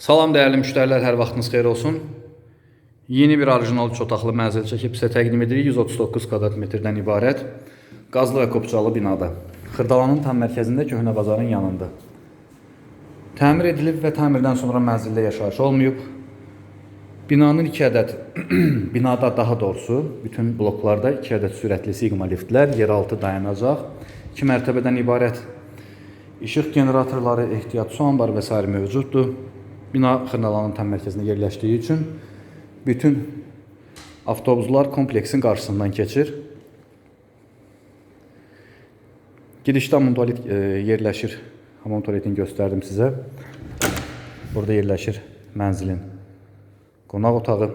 Salam dəyərli müştərilər, hər vaxtınız xeyir olsun. Yeni bir orijinal üç otaqlı mənzil çəkib sizə təqdim edirik. 139 kvadrat metrdən ibarət qazlı və kopçalı binada. Xırdalanın tam mərkəzində köhnə bazarın yanında. Təmir edilib və təmirdən sonra mənzildə yaşayış olmayıb. Binanın 2 ədəd binada daha doğrusu bütün bloklarda 2 ədəd sürətli siqma liftlər, yeraltı dayanacaq, 2 mərtəbədən ibarət işıq generatorları, ehtiyat su anbarı və sair mövcuddur. Bina Xırdalanın tam mərkəzində yerləşdiyi üçün bütün avtobuslar kompleksin qarşısından keçir. Girişdə hamam tualet e, yerləşir. Hamam tualetini göstərdim sizə. Burada yerləşir mənzilin qonaq otağı.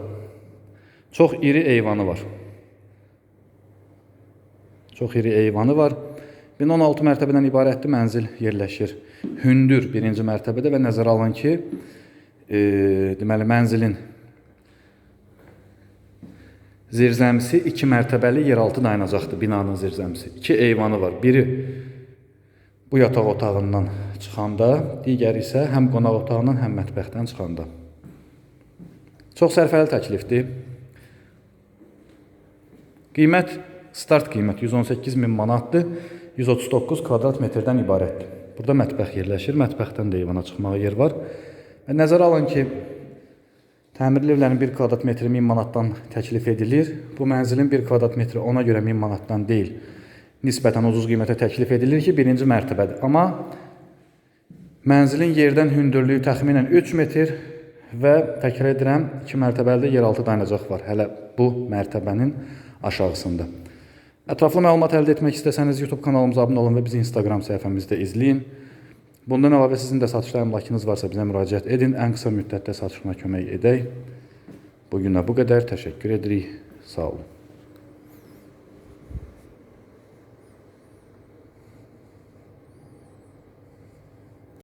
Çox iri eyvanı var. Çox iri eyvanı var. 1016 mərtəbədən ibarətli mənzil yerləşir. Hündür birinci mərtəbədə və nəzərə alın ki, e, deməli mənzilin zirzəmisi 2 mərtəbəli yeraltı dayanacaqdır binanın zirzəmisi. 2 eyvanı var. Biri bu yataq otağından çıxanda, digəri isə həm qonaq otağından, həm mətbəxdən çıxanda. Çox sərfəli təklifdir. Qiymət start qiymət 118 min manatdır. 139 kvadrat metrdən ibarətdir. Burada mətbəx yerləşir. Mətbəxdən də eyvana çıxmağa yer var. Və nəzərə alın ki, təmirli evlərin 1 kvadrat metri 1000 manatdan təklif edilir. Bu mənzilin 1 kvadrat metri ona görə 1000 manatdan deyil. Nisbətən ucuz qiymətə təklif edilir ki, birinci mərtəbədir. Amma mənzilin yerdən hündürlüyü təxminən 3 metr və təkrar edirəm, 2 mərtəbəli yeraltı dayanacaq var. Hələ bu mərtəbənin aşağısında. Ətraflı məlumat əldə etmək istəsəniz YouTube kanalımıza abunə olun və bizi Instagram səhifəmizdə izləyin. Bundan əlavə sizin də satışda əmlakınız varsa bizə müraciət edin. Ən qısa müddətdə satışına kömək edək. Bu günə bu qədər. Təşəkkür edirik. Sağ olun.